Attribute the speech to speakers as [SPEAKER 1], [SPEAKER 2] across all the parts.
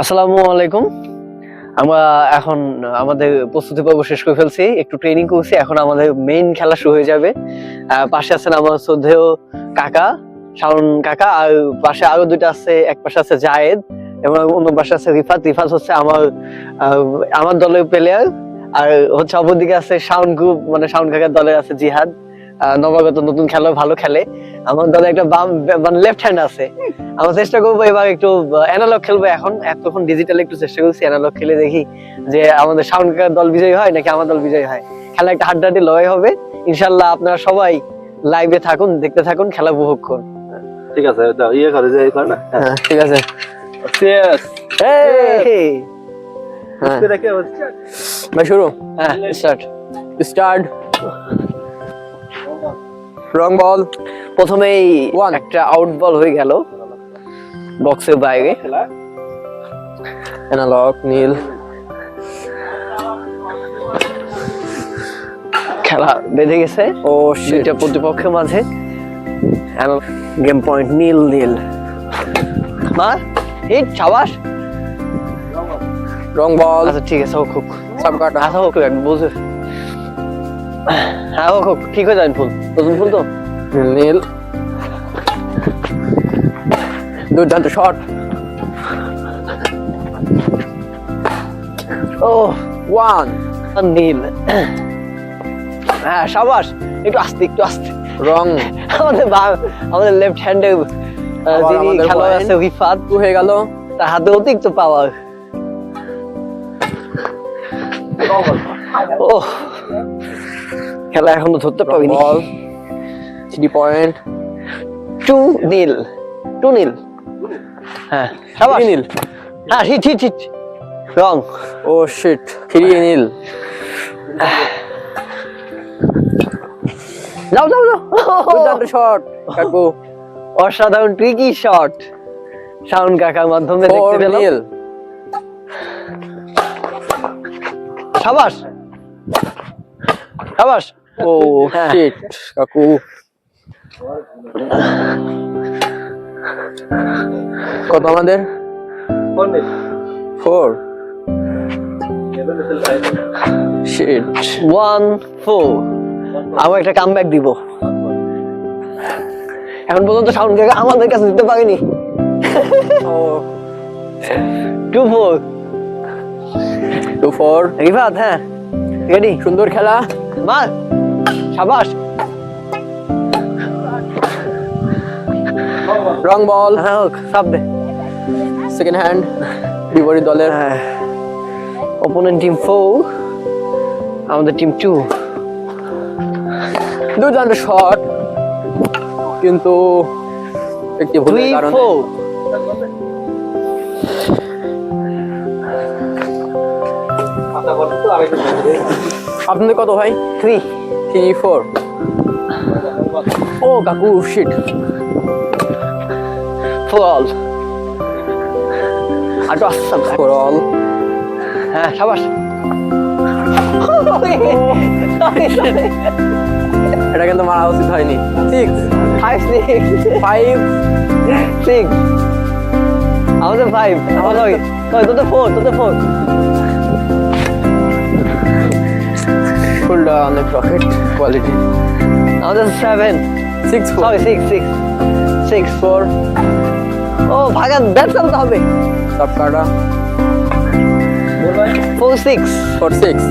[SPEAKER 1] আসসালামু আলাইকুম। আমরা এখন, আমাদের প্রস্তুতি পর্ব শেষ করে ফেলছি, একটু ট্রেনিং করছি, এখন আমাদের মেইন খেলা শুরু হয়ে যাবে। পাশে আছেন আমার শ্রদ্ধেয় কাকা, শাওন কাকা, আর পাশে আরও দুইটা আছে, এক পাশে আছে জায়েদ, এবং অন্য পাশে আছে রিফাত। রিফাত হচ্ছে আমার আমার দলের প্লেয়ার আর হচ্ছে অপরদিকে আছে শাওন গ্রুপ মানে শাওন কাকার দলে আছে জিহাদ। নবাগত নতুন খেলোয়াড় ভালো খেলে। আমার দলে একটা বাম মানে লেফট হ্যান্ড আছে। আমরা চেষ্টা করব এবার একটু অ্যানালগ খেলব এখন। এতক্ষণ ডিজিটাল একটু চেষ্টা করছি অ্যানালগ খেলে দেখি যে আমাদের সাউন্ড দল বিজয়ী হয় নাকি আমার দল বিজয়ী হয়। খেলা একটা হাড্ডাহাড্ডি লড়াই হবে। ইনশাল্লাহ আপনারা সবাই লাইভে থাকুন দেখতে থাকুন খেলা উপভোগ করুন।
[SPEAKER 2] ঠিক আছে ইয়ে করে যে করে না?
[SPEAKER 1] হ্যাঁ ঠিক আছে! হ্যাঁ।
[SPEAKER 3] ভাই শুরু।
[SPEAKER 1] হ্যাঁ স্টার্ট
[SPEAKER 3] স্টার্ট রং বল।
[SPEAKER 1] প্রথমেই. একটা আউট বল হয়ে গেল। বক্সের বাইরে।
[SPEAKER 3] অ্যানালগ নীল।
[SPEAKER 1] খেলা বেঁধে গেছে।
[SPEAKER 3] ও
[SPEAKER 1] সেটা প্রতিপক্ষের মাঝে। গেম পয়েন্ট নীল নীল। মা হিট সাবাস।
[SPEAKER 3] রং বল
[SPEAKER 1] আচ্ছা ঠিক আছে হোক হোক
[SPEAKER 3] সব কাটা।
[SPEAKER 1] আচ্ছা হোক বুঝে। হ্যাঁ হোক হোক ঠিক হয়ে যাবেন ফুল। নতুন ফুল তো?
[SPEAKER 3] নীল। দুর্দান্ত শট
[SPEAKER 1] ও
[SPEAKER 3] ওয়ান
[SPEAKER 1] নীল। হ্যাঁ সাবাস একটু আস্তে একটু আস্তে।
[SPEAKER 3] রং।
[SPEAKER 1] আমাদের আমাদের লেফট হ্যান্ডে যিনি খেলোয়াড় আছে রিফাত
[SPEAKER 3] হয়ে গেল।
[SPEAKER 1] তার হাতে অতিরিক্ত পাওয়ার ও খেলা এখনও ধরতে
[SPEAKER 3] রং
[SPEAKER 1] পারিনি।
[SPEAKER 3] বল থ্রি পয়েন্ট
[SPEAKER 1] টু নীল টু নীল হ্যাঁ। সাবাস।
[SPEAKER 3] নীল
[SPEAKER 1] হ্যাঁ হিট হিট হিট রং
[SPEAKER 3] ও শিট থ্রি নীল
[SPEAKER 1] যাও যাও যাও।
[SPEAKER 3] শট কাকু।
[SPEAKER 1] অসাধারণ ট্রিকি শট সাউন্ড কাকার মাধ্যমে দেখতে পেলাম। সাবাস। সাবাস
[SPEAKER 3] ও
[SPEAKER 1] হ্যাঁ।
[SPEAKER 3] শিট কাকু। কত আমাদের? ফোর শিট
[SPEAKER 1] ওয়ান ফোর আমি একটা কাম ব্যাক দিব। এখন পর্যন্ত সাউন্ড কাকা আমাদের কাছে দিতে পারিনি। Two four
[SPEAKER 3] two four
[SPEAKER 1] Rifat হ্যাঁ। রেডি
[SPEAKER 3] সুন্দর খেলা।
[SPEAKER 1] মার সাবাস।
[SPEAKER 3] রং বল।
[SPEAKER 1] হ্যাঁ হোক। সাপ দে।
[SPEAKER 3] সেকেন্ড হ্যান্ড বিপরীত দলের
[SPEAKER 1] হ্যাঁ। অপোনেন্ট টিম ফোর আমাদের টিম টু
[SPEAKER 3] দুর্দান্ত শট কিন্তু একটি ভুলের কারণে আপনাদের কত ভাই?
[SPEAKER 1] থ্রি
[SPEAKER 3] থ্রি ফোর ও কাকু শিট
[SPEAKER 1] ফোর অল আটো আসাম
[SPEAKER 3] ফোর অল
[SPEAKER 1] হ্যাঁ সাবাস।
[SPEAKER 3] এটা কিন্তু মারা উচিত হয়নি। Six
[SPEAKER 1] five six
[SPEAKER 3] five
[SPEAKER 1] six আমাদের ফাইভ আমাদের তোদের ফোর তোদের ফোর
[SPEAKER 3] ফুলটা অনেক রকেট কোয়ালিটি
[SPEAKER 1] আমাদের seven
[SPEAKER 3] six four
[SPEAKER 1] sorry six six six four ও ভাগা ব্যাট চালাতে হবে।
[SPEAKER 3] সব কাটা
[SPEAKER 1] ফোর সিক্স
[SPEAKER 3] ফোর সিক্স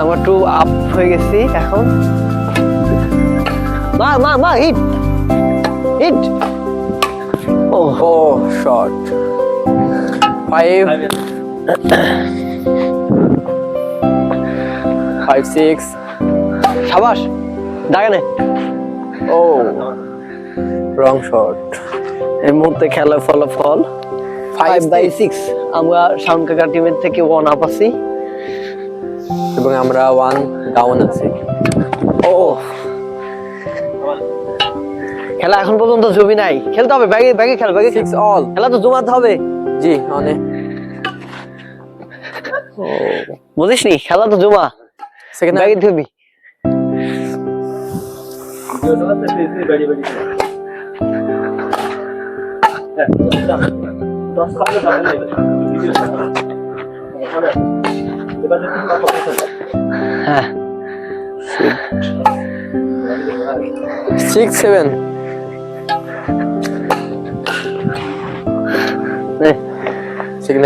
[SPEAKER 1] আমার টু আপ হয়ে গেছি এখন। মা মা মা হিট হিট ও
[SPEAKER 3] ও শট ফাইভ ফাইভ সিক্স
[SPEAKER 1] সাবাস দাগানে।
[SPEAKER 3] ও রং শট
[SPEAKER 1] এই মুহূর্তে খেলার ফলাফল ফাইভ বাই সিক্স আমরা কাকা টিমের থেকে ওয়ান আপ আছি।
[SPEAKER 3] এবং আমরা ওয়ান ডাউন আছি।
[SPEAKER 1] ও খেলা এখন পর্যন্ত জমি নাই। খেলতে হবে ব্যাগে ব্যাগে খেল ব্যাগে
[SPEAKER 3] সিক্স অল
[SPEAKER 1] খেলা তো জমাতে হবে।
[SPEAKER 3] জি অনেক
[SPEAKER 1] বুঝিস নি খেলা তো জমা।
[SPEAKER 3] সেকেন্ড
[SPEAKER 1] ব্যাগে ধুবি
[SPEAKER 2] বেড়ি বেড়ি
[SPEAKER 1] হ্যাঁ
[SPEAKER 3] সিক্স সেভেন
[SPEAKER 1] নে।
[SPEAKER 3] সিক্স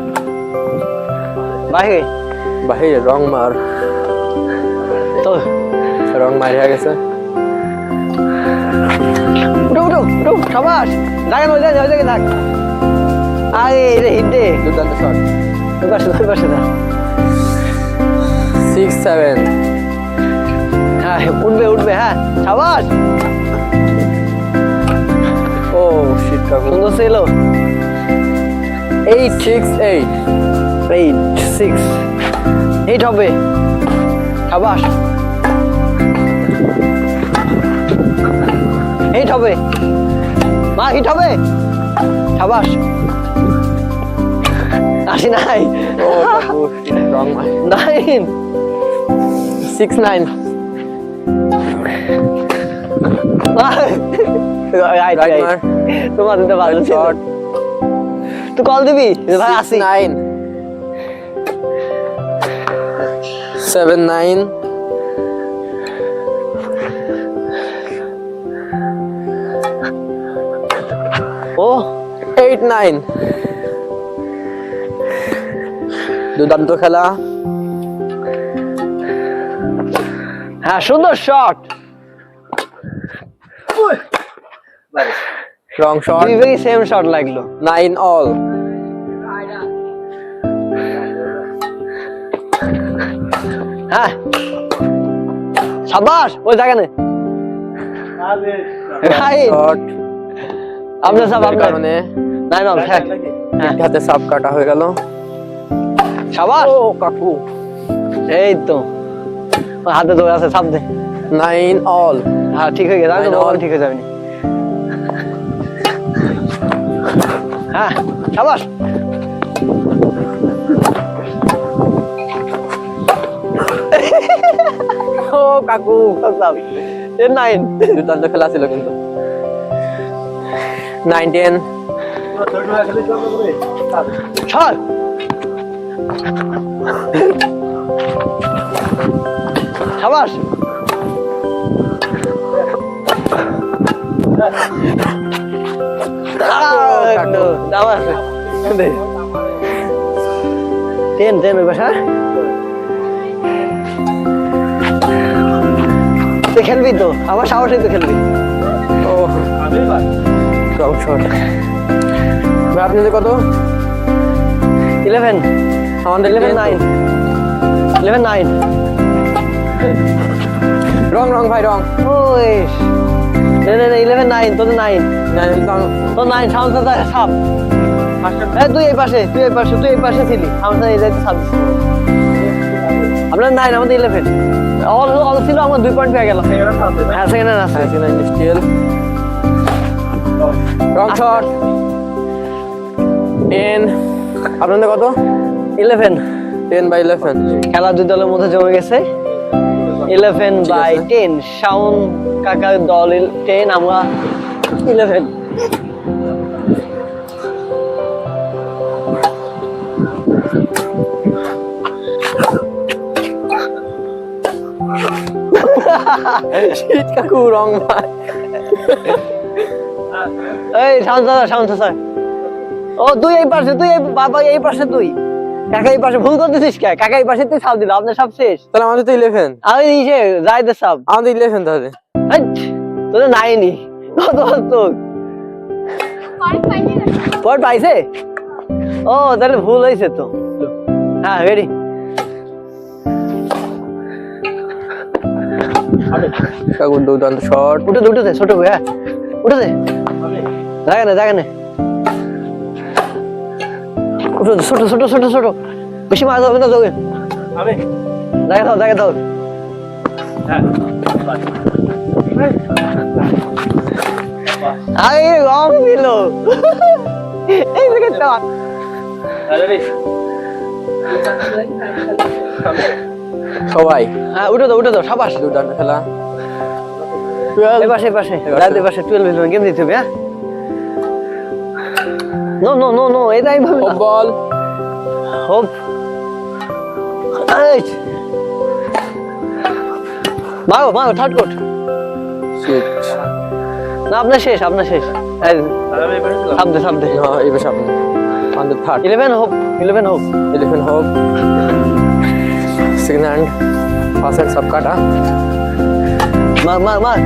[SPEAKER 1] বাহি
[SPEAKER 3] বাহিরে রং মার
[SPEAKER 1] তো
[SPEAKER 3] রং মারিয়া গেছে।
[SPEAKER 1] উঠো উঠো উঠো সাবাস জায়গা ওই জায়গায় ওই জায়গায় থাক আরে রে হিডে
[SPEAKER 3] দুর্দান্ত শট
[SPEAKER 1] ওই পাশে ওই পাশে থাক
[SPEAKER 3] সিক্স সেভেন
[SPEAKER 1] হ্যাঁ উঠবে উঠবে হ্যাঁ সাবাস
[SPEAKER 3] ও কাকু।
[SPEAKER 1] সুন্দর ছিল?
[SPEAKER 3] Eight six eight
[SPEAKER 1] eight six eight হবে। সাবাস হবে। মা হিট হবে? সাবাস আসি নাই। নাইন
[SPEAKER 3] সিক্স নাইন
[SPEAKER 1] তোমার দিতে তুই কল দিবি? ভাই আসি।
[SPEAKER 3] নাইন সেভেন নাইন
[SPEAKER 1] ও
[SPEAKER 3] এইট নাইন দুর্দান্ত খেলা।
[SPEAKER 1] হ্যাঁ সুন্দর
[SPEAKER 3] shot wrong
[SPEAKER 1] shot same shot লাগল।
[SPEAKER 3] নাইন অল
[SPEAKER 1] হ্যাঁ। সাবাস ওই জায়গা নেই আপনার সব আপনার
[SPEAKER 3] কারণে
[SPEAKER 1] নাই না হ্যাঁ।
[SPEAKER 3] হাতে সাপ কাটা হয়ে গেল।
[SPEAKER 1] সাবাস
[SPEAKER 3] ও কাকু।
[SPEAKER 1] এই তো। হাতে ধরে আছে সাপ দে।
[SPEAKER 3] Nine all.
[SPEAKER 1] হ্যাঁ ঠিক হয়ে গেছে। ঠিক হয়ে যাবে হ্যাঁ সাবাস
[SPEAKER 3] ও কাকু
[SPEAKER 1] টেন নাইন।
[SPEAKER 3] দুর্দান্ত খেলা ছিল কিন্তু। Nine ten.
[SPEAKER 1] ছয়। সাবাস। টেন টেন ওই বাসা তুই খেলবি তো? আমার সাহসে তো খেলবি।
[SPEAKER 3] ও রং শট আপনাদের কত?
[SPEAKER 1] ইলেভেন
[SPEAKER 3] আমাদের
[SPEAKER 1] eleven nine eleven nine
[SPEAKER 3] wrong wrong ভাই রং।
[SPEAKER 1] ওই। ইলেভেন নাইন তোদের নাইন তোর নাইন সাউন্ড সাপ। হ্যাঁ তুই এই পাশে তুই এই পাশে তুই এই পাশে ছিলি। সাউন্ড এই যাইতে সাপ। আপনার নাইন আমাদের ইলেভেন অল অল ছিল আমার দুই পয়েন্ট পেয়ে গেল হ্যাঁ সেকেন্ড আছে।
[SPEAKER 3] স্টিল রং শট টেন আপনাদের কত?
[SPEAKER 1] ইলেভেন
[SPEAKER 3] টেন বাই ইলেভেন
[SPEAKER 1] খেলা দুই দলের মধ্যে জমে গেছে। ইলেভেন বাই টেন শাউন কাকার দল টেন আমরা ইলেভেন
[SPEAKER 3] শীত কাকু রং ভাই
[SPEAKER 1] এই শান্ত স্যার শান্ত স্যার ও তুই এই পাশে তুই এই বাবা এই পাশে তুই কাকা এই পাশে ভুল করতেছিস কে কাকা এই পাশে তুই সাপ দিল আপনার সব শেষ
[SPEAKER 3] তাহলে আমাদের তো ইলেভেন
[SPEAKER 1] আমি ইসে যাইতে সাপ
[SPEAKER 3] আমাদের ইলেভেন তাহলে
[SPEAKER 1] তোদের নাইনি কত তো পর পাইছে ও তাহলে ভুল হয়েছে তো হ্যাঁ রেডি
[SPEAKER 3] কাকু দুর্দান্ত শট।
[SPEAKER 1] উঠে উঠে দে ছোট ভাই হ্যাঁ। উঠে দে। জায়গা না জায়গা না। উঠে ছোট ছোট ছোট ছোট। বেশি মাছ হবে না তোকে।
[SPEAKER 2] আমি
[SPEAKER 1] জায়গা দাও জায়গা দাও।
[SPEAKER 2] হ্যাঁ।
[SPEAKER 1] আরে রং দিল। এই দিকে চাপ
[SPEAKER 2] আরে
[SPEAKER 3] সবাই।
[SPEAKER 1] হ্যাঁ উঠে দাও উঠে দাও সাবাস।
[SPEAKER 3] দুর্দান্ত খেলা।
[SPEAKER 1] এই পাশে পাশে।
[SPEAKER 3] এই পাশে।
[SPEAKER 1] রাত এই টুয়েলভ ইলেভেন গেম দিতে হবে হ্যাঁ? No no no no. এটা আমি ভাবি
[SPEAKER 3] বল
[SPEAKER 1] হোপ মাগো মাগো থার্ড কোট না আপনার শেষ আপনার শেষ। সামনে সামনে।
[SPEAKER 3] এবার সামনে।
[SPEAKER 1] Eleven hope eleven hope
[SPEAKER 3] eleven hope second hand first hand সব কাটা
[SPEAKER 1] মার মার মার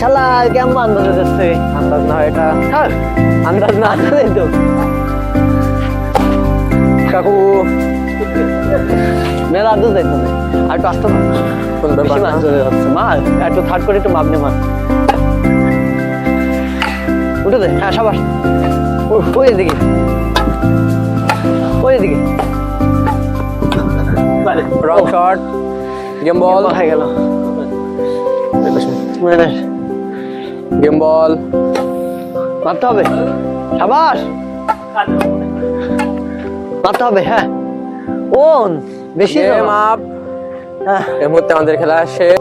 [SPEAKER 1] শালা কেমন আন্দাজ যাচ্ছে
[SPEAKER 3] আন্দাজ না হয় এটা।
[SPEAKER 1] থাক
[SPEAKER 3] আন্দাজ না
[SPEAKER 1] আন্দাজ তো
[SPEAKER 3] কাকু
[SPEAKER 1] মেলা আন্দাজ যাইতো না আর একটু আসতে চলে যাচ্ছে। মার একটু থার্ড করে একটু মাপনে মার উঠে দে। হ্যাঁ সাবাস ওই দিকে
[SPEAKER 3] রং শট গেম বল
[SPEAKER 1] হয়ে গেল
[SPEAKER 3] গেম বল
[SPEAKER 1] মারতে হবে। সাবাস। মারতে হবে হ্যাঁ। ও বেশি
[SPEAKER 3] গেম আপ
[SPEAKER 1] হ্যাঁ।
[SPEAKER 3] এই মুহূর্তে আমাদের খেলা শেষ।